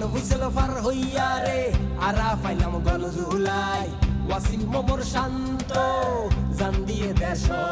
গণ বুঝল ফার হইয়া রে। আরা পাইলাম গল ঝুলাই। ওয়াসিম মোমর শান্ত। জান দিয়ে দেশর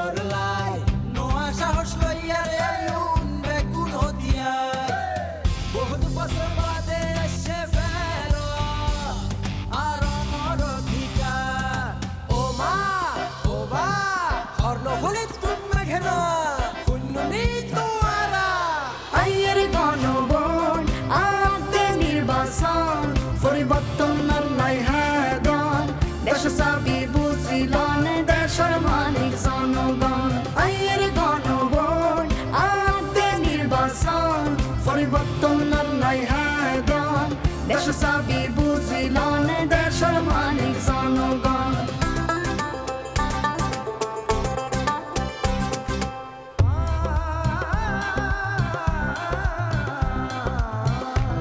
দেশ সাবি বুঝিলন দেশের মালিক জনগণ।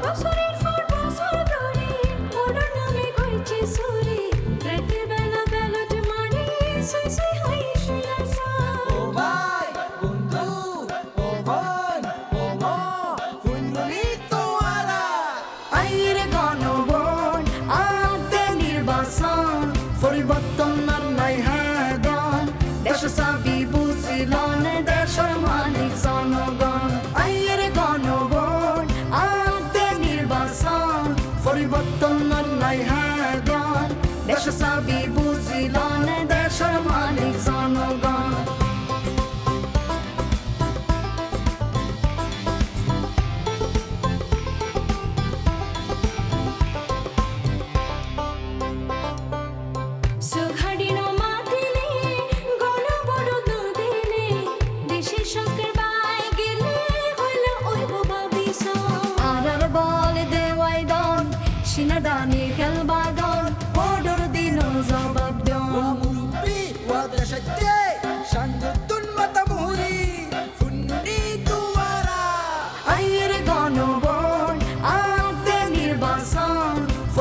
বছরের পর নির্বাচন আর নাই হাদন। দেশ সাবি বুঝিলন দেশের মালিক জনগণ। আইয়ের গণবন আতে নির্বাচন। পরিবর্তন আর নাই হাদন। দেশ সাবি বুঝিলন দেশের মালিক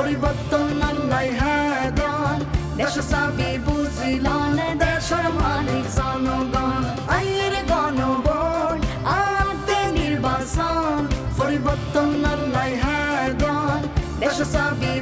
পরিবর্তন আল্লাহ হাদন দেশ সাবি বুঝিলান দেশের মালিক জনগণ আইয়ের গণবন আতে নির্বাচন, পরিবর্তন আল্লাহ হাদন দেশ সাবি